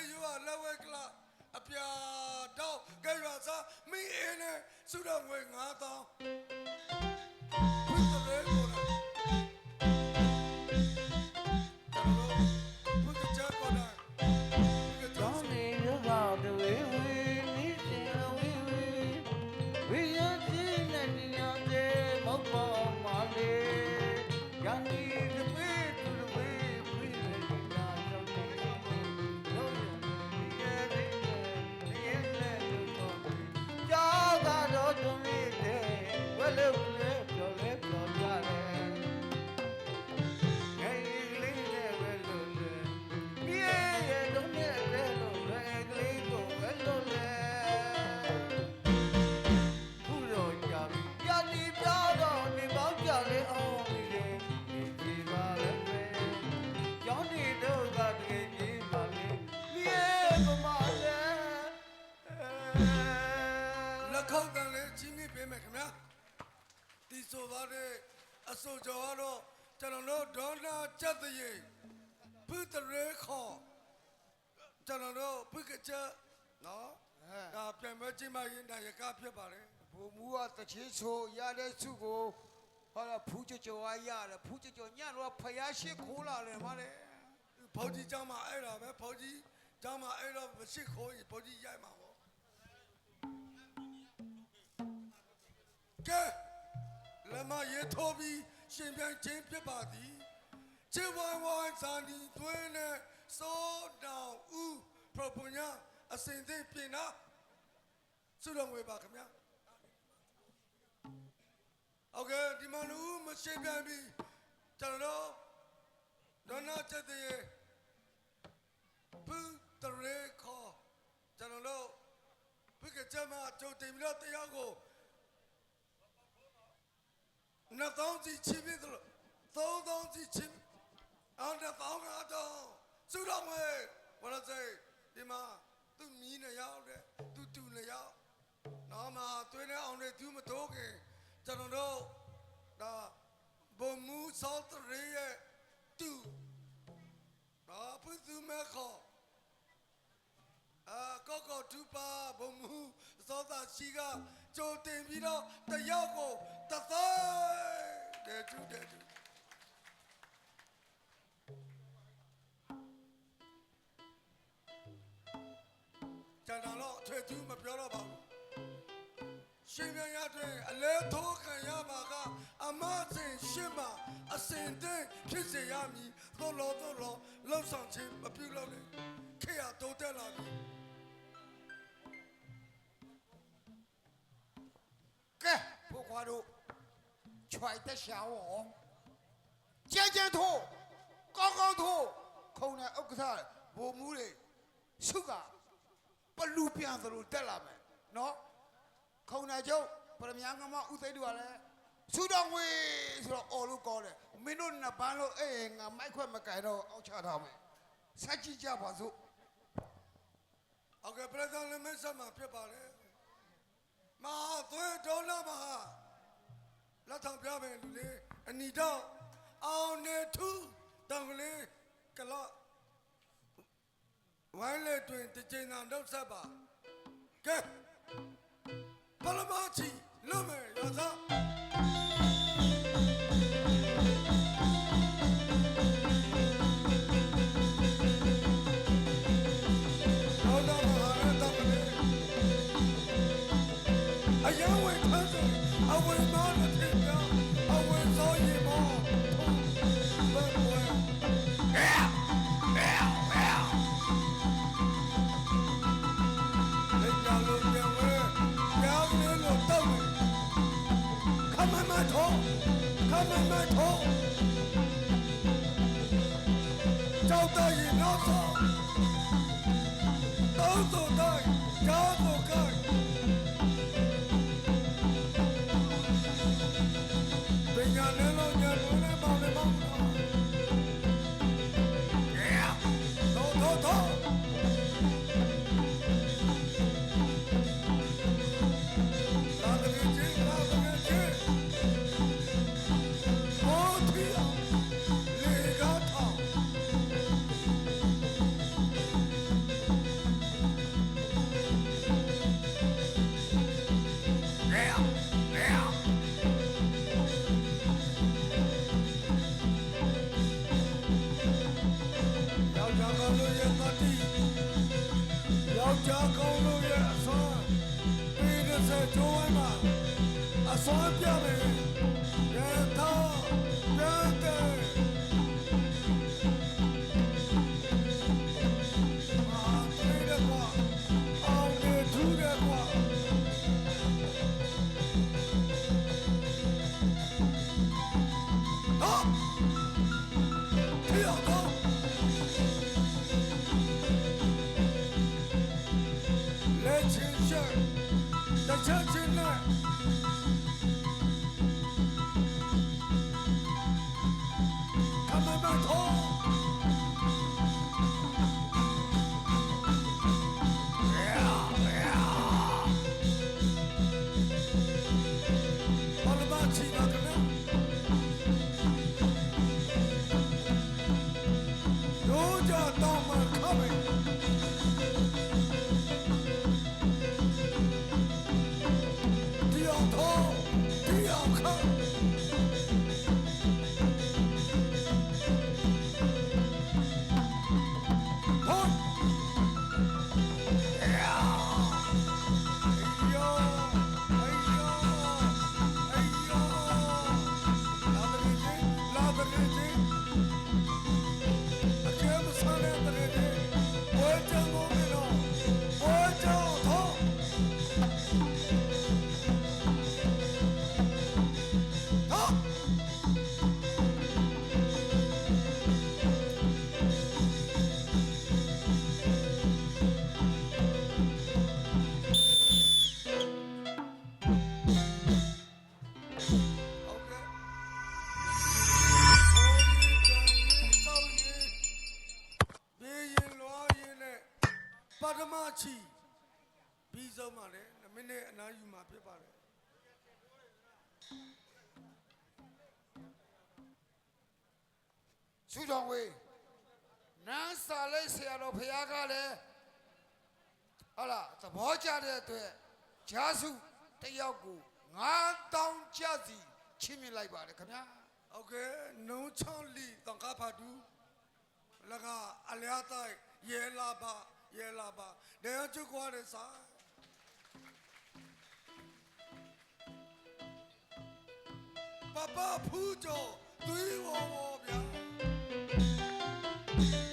တံကလေးရွာလက်ဝဲကလအပြာတော့ကြရွာစားမင်းအင်းနဲ့စုတော်ငွေ9000 ကြောကတော့ကျွန်တော်တို့ဒေါနာကြက်တရေဘုဒ္ဓရေခေါ်ကျွန်တော်တို့ဘုကချက်နော်ဒါပြန်မဲ့ချင်းမရင်ဒါရကဖြစ်ပါလေ ဘုံမူကတချင်းဆိုရတဲ့စုကိုဟောဖူးကြကြော်အားရတယ်ဖူးကြကြော်ညတော့ဖယားရှိခိုးလာတယ်မလေ ဖောက်ကြီးเจ้าမအဲ့ဒါပဲဖောက်ကြီးเจ้าမအဲ့တော့မရှိခိုးရင်ဖောက်ကြီးရိုက်မှာပေါ့ကဲ လက်မရေထိုးပြီးရှင်ပြန်ခြင်းဖြစ်ပါသည်ချစ်ဝိုင်းဝိုင်းစာနီသွင်းနဲ့စိုးတောင်ဦးပရပုညာအစင်သိပြင်နာစုတော်ငွေပါခင်ဗျာဟုတ်ကဲ့ဒီမလူမရှင်ပြန်ပြီးကျွန်တော်ဒေါနာချက်တည်းပူတရေခေါ်ကျွန်တော်တို့ဘုကကြမှာချုပ်တင်ပြီးတော့တရားကို နှစ်သောင်းစီချင်းပြီးတော့သုံးသောင်းစီချင်းအောင်တဲ့ပေါင်းကတော့စုတော်ငွေဘာလို့လဲဒီမှာသူမီးနေရောက်တယ်သူတူနေရောက်နော်မှာတွင်းနေအောင်လေသူမတိုးခင်ကျွန်တော်တို့ဒါဘုံမူဆောက်တရေရဲ့တူဘာပသူမခေါ်အာကောကောတူပါဘုံမူ သောတာရှိကကြိုတင်ပြီးတော့တယောက်ကိုတသိုင်းတဲ့သူတဲ့သူကျန်တော်တော့အထွေသူမပြောတော့ပါဘူးရှင်ပြန်ရတဲ့အလဲထိုးခံရပါကအမစင်ရှင်းမှာအစင်တဲ့ဖြစ်စေရမည်သို့လောသို့လောလှုပ်ဆောင်ခြင်းမပြုလုပ်နဲ့ခေရတိုးတက်လာပြီ ခွာတို့ခြွိုက်တဲ့ရှာဝေါ်ကြဲကြဲထိုးကောင်းကောင်းထိုးခုံတဲ့ဥက္ကဋ္ဌဘုံမူတွေစုကပလူပြန်သလိုတက်လာမယ်နော်ခုံတဲ့ကျုပ်ပရမညာငမဥသိတူကလည်းစုတော်ဝေးဆိုတော့အော်လို့ကောတယ်မင်းတို့နှစ်ပန်းလို့အေးငါမိုက်ခွက်မကင်တော့အောက်ချထားမယ်ဆက်ကြည့်ကြပါစို့ဟုတ်ကဲ့ပြည်တော်လည်းမဆက်မှာဖြစ်ပါလေမဟာသွေးဒေါနာမဟာ လက်ထောင်ပြမယ်လူလေးအနီတော့အောင်နေထူးတောင်ကလေးကလော့ဝိုင်းလေတွင်တစ်ချိန်သာတော့ဆက်ပါကဲပလမချီလွတ်မယ်ရသာ ပ ဝေးနန်းစာလိတ်ဆရာတော်ဖရာကလည်းဟလာသဘောကျတဲ့အတွက်ဂျာစုတယောက်ကို9000ကျစီချင်းမြလိုက်ပါတယ်ခင်ဗျာဟုတ်ကဲ့နှုံချောင်းလီတန်ခါဖာဒူလကအလျာတိုက်ရဲလာပါရဲလာပါနေရာကျွတ်ွားတယ်စာပပဖူးကြောသွေးဝေါ်ဝေါ်ဗျာ Thank you.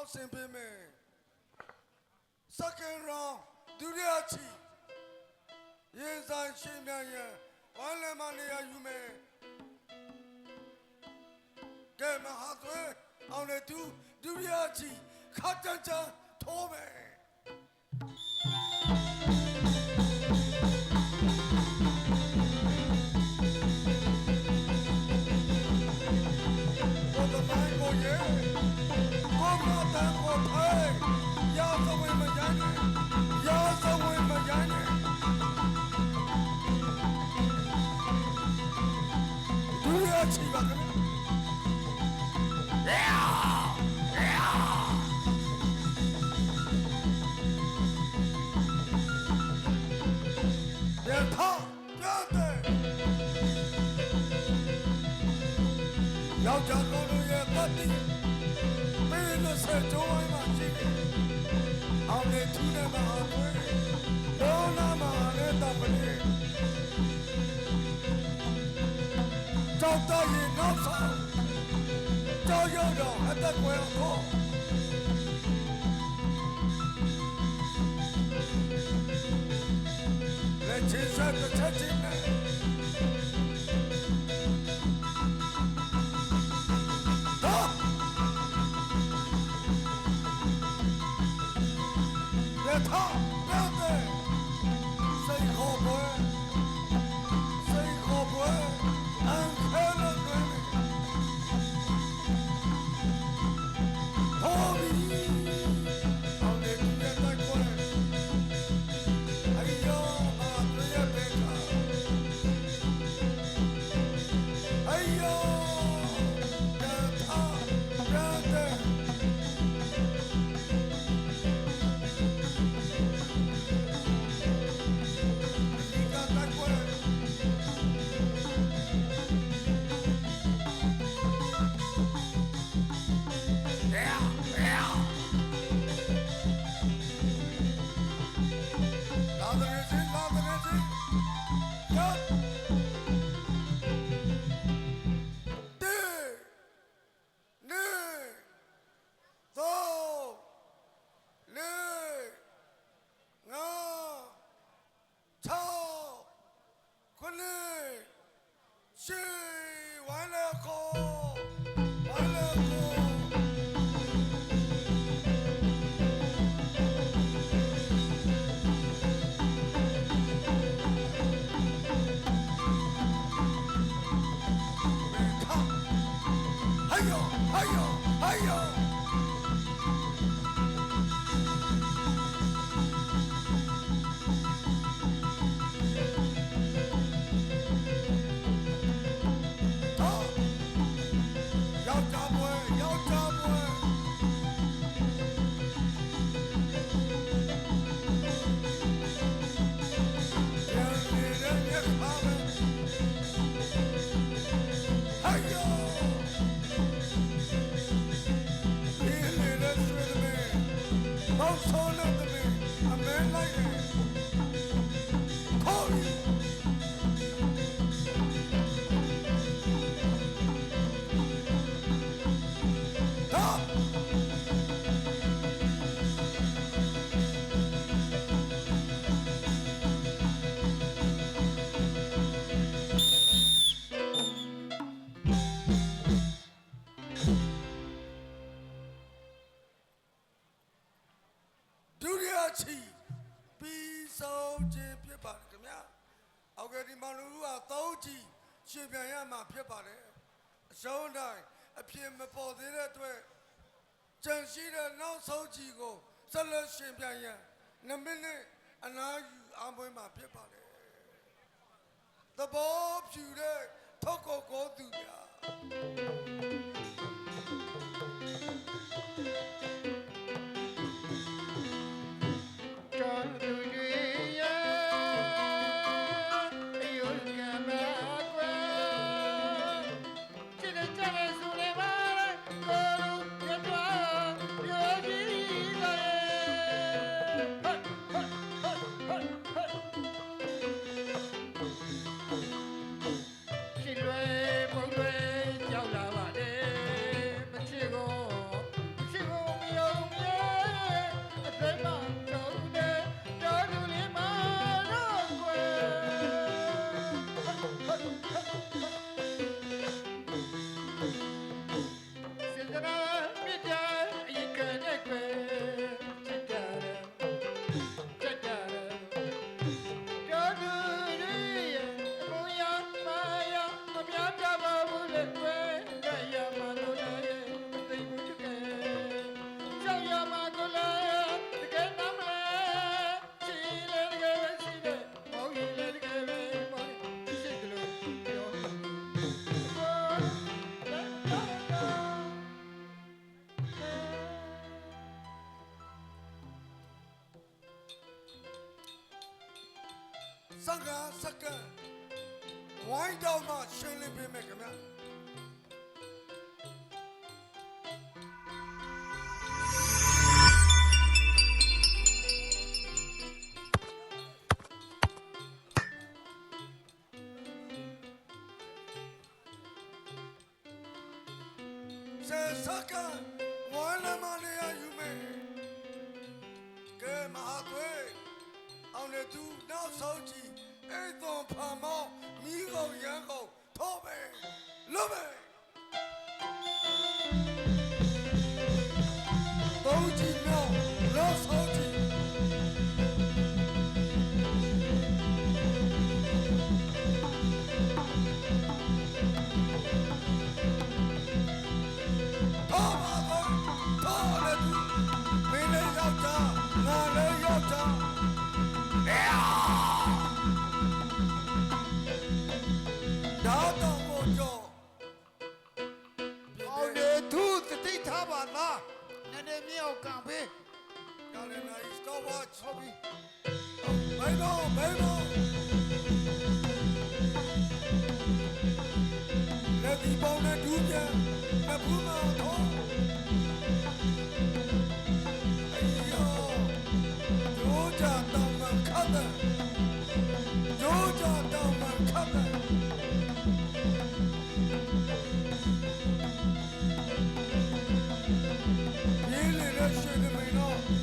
အောင်ဆင်ပေးမယ် second round ဒုတိယချီရေဆိုင်ရှင်မြန်ရန်ဝိုင်းလမ်းမနေရာယူမယ်ကဲမဟာသွေးအောင်လေသူဒုတိယချီခါတန်ချန်ထိုးမယ် 平时做买卖，白天忙活累，晚上忙得不累。找大爷，找嫂子，找爷爷，还得管管。年轻人的青春。the. ရုံးတိုင်းအဖြစ်မပေါ်သေးတဲ့အတွက်ကြံရှိတဲ့နောက်ဆုံးကြီးကိုဆက်လက်ရှင်ပြန်ရန်နမိနစ်အနာယူအောင်ပွဲမှာဖြစ်ပါလေသဘောဖြူတဲ့ထောက်ကောကောသူများ ဒီလေရ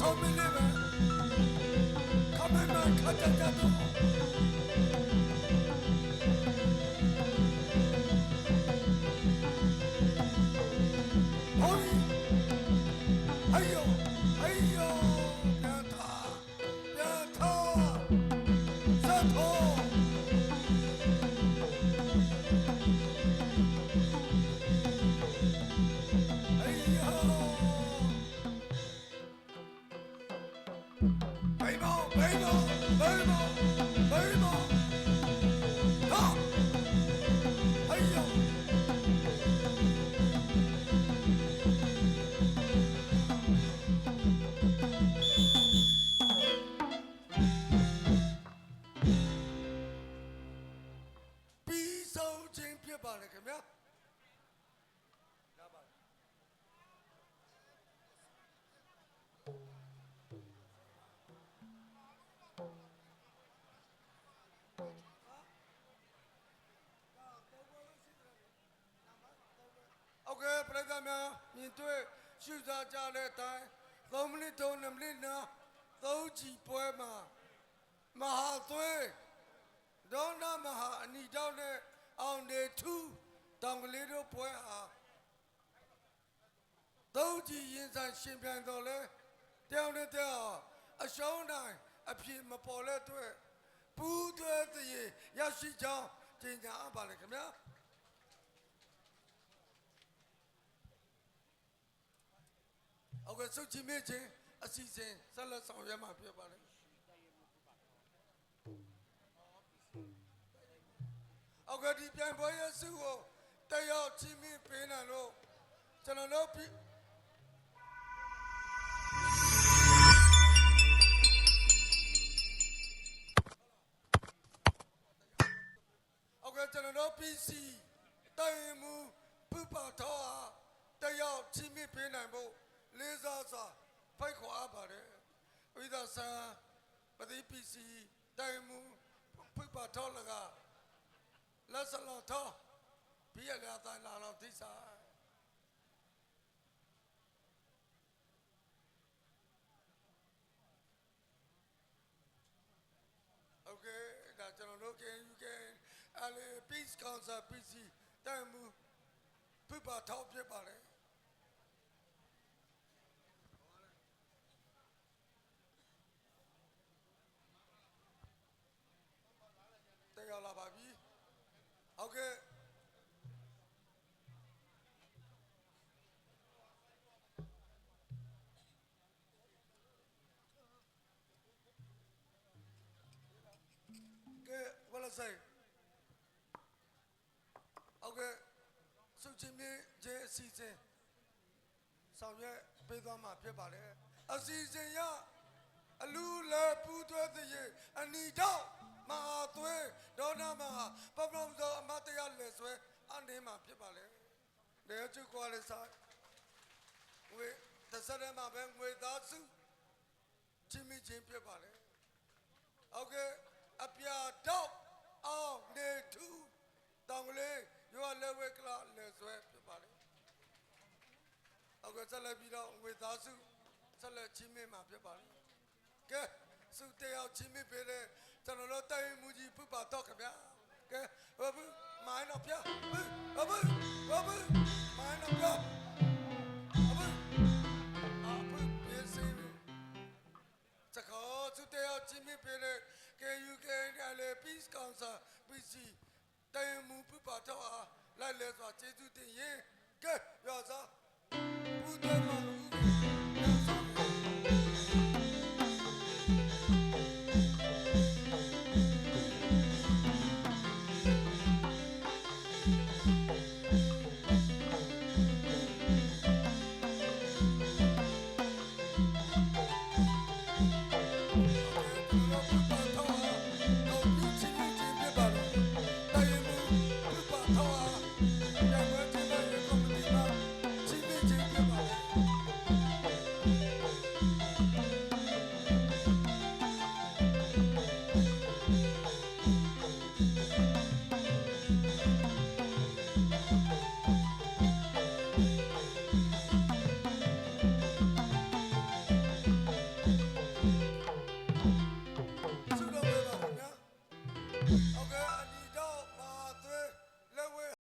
နောက်ဆုံးမင်း 给布莱们苗面对许多家来带，我们头能不能拿手机拍嘛？马对，到那马，你到那昂那土，当个里头拍啊。手机现在芯片多嘞，掉了掉，啊小男啊皮嘛跑了对，不对的也要睡觉，今天安排了个么？ ဟုတ်ကဲ့စုတ်ချီမေ့ချင်းအစီအစဉ်ဆက်လက်ဆောင်ရွက်မှာဖြစ်ပါတယ်ဟုတ်ကဲ့ဒီပြန်ပွဲရဲ့စုကိုတက်ရောက်ချီမေ့ပေးနိုင်လို့ကျွန်တော်တို့ပြီဟုတ်ကဲ့ကျွန်တော်တို့ PC တိုင်မူပူပါတော့ဟာတက်ရောက်ချီမေ့ပေးနိုင်ဖို့ လေးစားစွာဖိတ်ခေါ်အပ်ပါတယ် ဝိသဆန်ပတိပစ္စည်းတိုင်မူဖိတ်ပါထောလကလက်စလောထောဘီရလာတိုင်းလာလောတိစာโอเคဒါကျွန်တော်တို့ can you can အလေ peace council PC တိုင်မူဖိတ်ပါထောဖြစ်ပါလေ တက် ရောက်လာပါပြီဟုတ်ကဲ့ကဲဝလာဆိုင်ဟုတ်ကဲ့စုချင်းမြင့်ကျဲအစီအစဉ်ဆောင်ရွက်ပေးသွားမှာဖြစ်ပါတယ်အစီအစဉ်ရအလူလေပူသွဲတဲ့ရေအနီတော့ မဟာသွဲဒေါနာမဟာပပလုံးသောအမတ်တရားလေဆွဲအနေမှာဖြစ်ပါလေလေကျကွာလေဆိုင်ဝေတဆရမှာပဲငွေသားစုချင်းမချင်းဖြစ်ပါလေဟုတ်ကဲ့အပြာတော့အောင်နေထူတောင်ကလေးရွာလေဝဲကလာလေဆွဲဖြစ်ပါလေဟုတ်ကဲ့ဆက်လက်ပြီးတော့ငွေသားစုဆက်လက်ချင်းမမှာဖြစ်ပါလေကဲစုတယောက်ချင်းမပေးတဲ့ ကျွန်တော်တို့တိုင်မူကြီးပြပါတော့ခင်ဗျာကဲဘာဘူးမိုင်းတော့ပြဘာဘူးဘာဘူးမိုင်းတော့ပြဘာဘူးအဖူပြေးစီစကောစုတယောက်ချင်းမပေးတဲ့ကဲယူကဲလေ peace council PC တိုင်မူပြပါတော့အားလိုက်လဲစွာကျေးဇူးတင်ရင်ကဲရောစား